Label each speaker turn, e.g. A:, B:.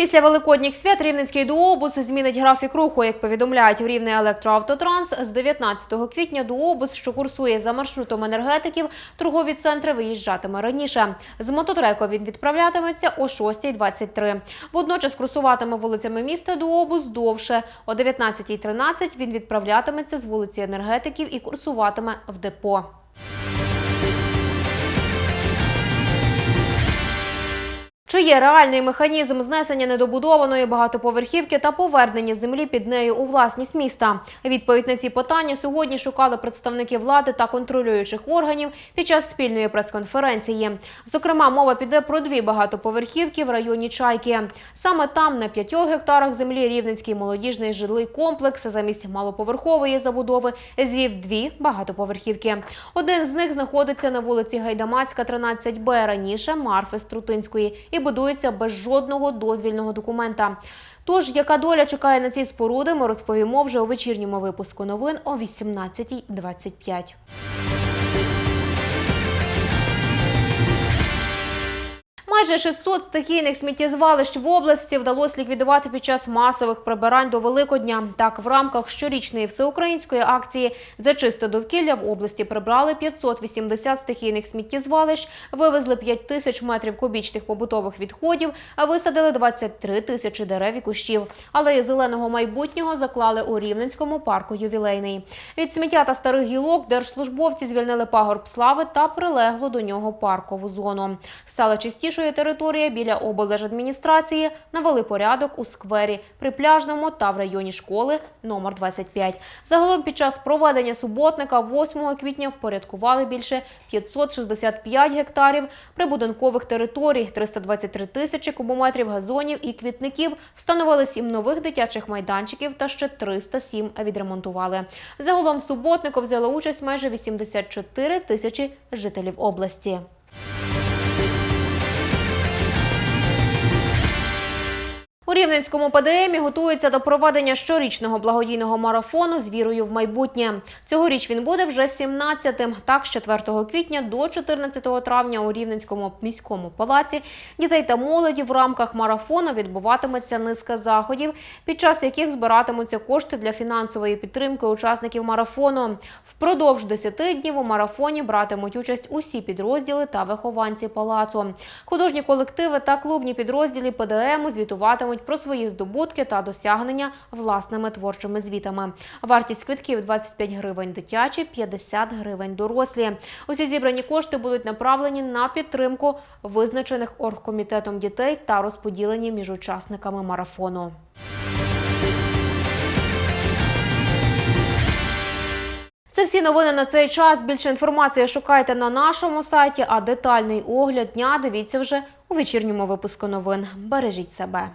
A: Після великодніх свят Рівненський дуобус змінить графік руху. Як повідомляють в Рівне електроавтотранс, з 19 квітня дуобус, що курсує за маршрутом енергетиків, торгові центри виїжджатиме раніше. З мототреку він відправлятиметься о 6.23. Водночас курсуватиме вулицями міста дуобус довше. О 19.13 він відправлятиметься з вулиці енергетиків і курсуватиме в депо. Чи є реальний механізм знесення недобудованої багатоповерхівки та повернення землі під нею у власність міста? Відповідь на ці питання сьогодні шукали представники влади та контролюючих органів під час спільної прес-конференції. Зокрема, мова піде про дві багатоповерхівки в районі Чайки. Саме там, на п'ятьох гектарах землі, рівненський молодіжний жилий комплекс замість малоповерхової забудови звів дві багатоповерхівки. Один з них знаходиться на вулиці Гайдамацька, 13Б, раніше Марфи Струтинської, і будується без жодного дозвільного документа. Тож, яка доля чекає на ці споруди, ми розповімо вже у вечірньому випуску новин о 18.25. Майже 600 стихійних сміттєзвалищ в області вдалося ліквідувати під час масових прибирань до Великодня. Так, в рамках щорічної всеукраїнської акції «За чисте довкілля» в області прибрали 580 стихійних сміттєзвалищ, вивезли 5 тисяч метрів кубічних побутових відходів, а висадили 23 тисячі дерев і кущів. Алею зеленого майбутнього заклали у Рівненському парку «Ювілейний». Від сміття та старих гілок держслужбовці звільнили пагорб слави та прилеглу до нього паркову зону. Стала чистішою територія біля облдержадміністрації, навели порядок у сквері, при пляжному та в районі школи номер 25. Загалом під час проведення суботника 8 квітня впорядкували більше 565 гектарів прибудинкових територій, 323 тисячі кубометрів газонів і квітників, встановили 7 нових дитячих майданчиків та ще 307 відремонтували. Загалом в суботнику взяли участь майже 84 тисячі жителів області. Рівненському ПДМі готуються до проведення щорічного благодійного марафону з вірою в майбутнє. Цьогоріч він буде вже 17-тим. Так, з 4 квітня до 14 травня у Рівненському міському палаці дітей та молоді в рамках марафону відбуватиметься низка заходів, під час яких збиратимуться кошти для фінансової підтримки учасників марафону. Впродовж 10 днів у марафоні братимуть участь усі підрозділи та вихованці палацу. Художні колективи та клубні підрозділі ПДМу звітуватимуть про свої здобутки та досягнення власними творчими звітами. Вартість квитків 25 гривень дитячі, 50 гривень дорослі. Усі зібрані кошти будуть направлені на підтримку визначених оргкомітетом дітей та розподілені між учасниками марафону. Це всі новини на цей час. Більше інформації шукайте на нашому сайті, а детальний огляд дня дивіться вже у вечірньому випуску новин. Бережіть себе.